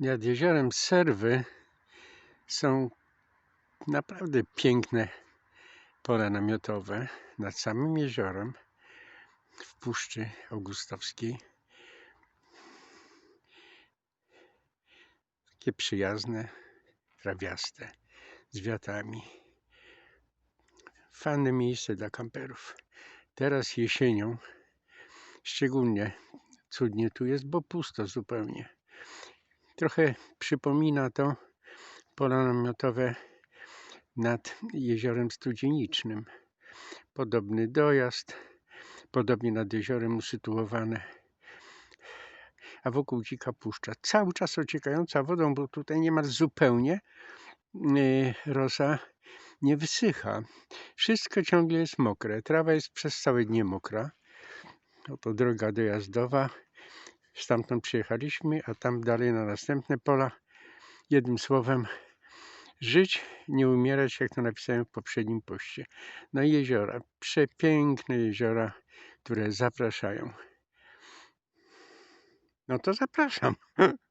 Nad jeziorem Serwy są naprawdę piękne pola namiotowe nad samym jeziorem w Puszczy Augustowskiej. Takie przyjazne, trawiaste, z wiatami. Fajne miejsce dla kamperów. Teraz jesienią szczególnie cudnie tu jest, bo pusto zupełnie. Trochę przypomina to pola namiotowe nad jeziorem Studzienicznym. Podobny dojazd, podobnie nad jeziorem usytuowane. A wokół dzika puszcza, cały czas ociekająca wodą, bo tutaj niemal zupełnie yy, rosa nie wysycha. Wszystko ciągle jest mokre. Trawa jest przez całe dnie mokra. Oto droga dojazdowa. Stamtąd przyjechaliśmy, a tam dalej na następne pola. Jednym słowem, żyć, nie umierać, jak to napisałem w poprzednim poście. No i jeziora, przepiękne jeziora, które zapraszają. No to zapraszam.